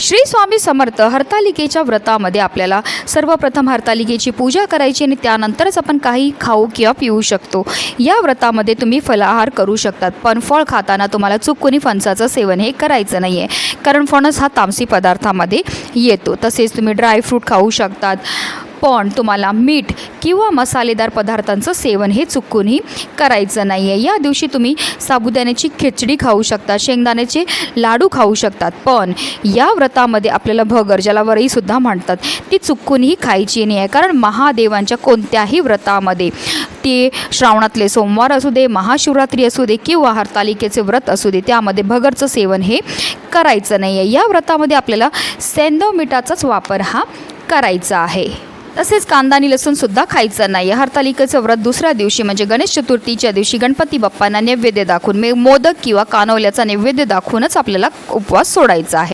श्री स्वामी समर्थ हरतालिकेच्या व्रतामध्ये आपल्याला सर्वप्रथम हरतालिकेची पूजा करायची आणि त्यानंतरच आपण काही खाऊ किंवा पिऊ शकतो. या व्रतामध्ये तुम्ही फलाहार करू शकतात. पण फळ खाताना तुम्हाला चुकून फणसाचं सेवन हे करायचं नाही आहे कारण फणस हा तामसी पदार्थामध्ये येतो. तसेच तुम्ही ड्रायफ्रूट खाऊ शकतात. पण तुम्हाला मीठ किंवा मसालेदार पदार्थांचं सेवन हे चुकूनही करायचं नाही आहे या दिवशी तुम्ही साबुदाण्याची खिचडी खाऊ शकता शेंगदाण्याचे लाडू खाऊ शकतात पण या व्रतामध्ये आपल्याला भगर ज्याला वरईसुद्धा म्हणतात ती चुकूनही खायची नाही आहे कारण महादेवांच्या कोणत्याही व्रतामध्ये ते श्रावणातले सोमवार असू दे महाशिवरात्री असू दे किंवा हरतालिकेचे व्रत असू दे त्यामध्ये भगरचं सेवन हे करायचं नाही आहे या व्रतामध्ये आपल्याला सेंदव मिठाचाच वापर हा करायचा आहे. तसेच कांदा आणि लसूणसुद्धा खायचं नाही हरतालिकेचं व्रत दुसऱ्या दिवशी म्हणजे गणेश चतुर्थीच्या दिवशी गणपती बाप्पांना नैवेद्य दाखवून मे मोदक किंवा कानवल्याचा नैवेद्य दाखवूनच आपल्याला उपवास सोडायचा आहे.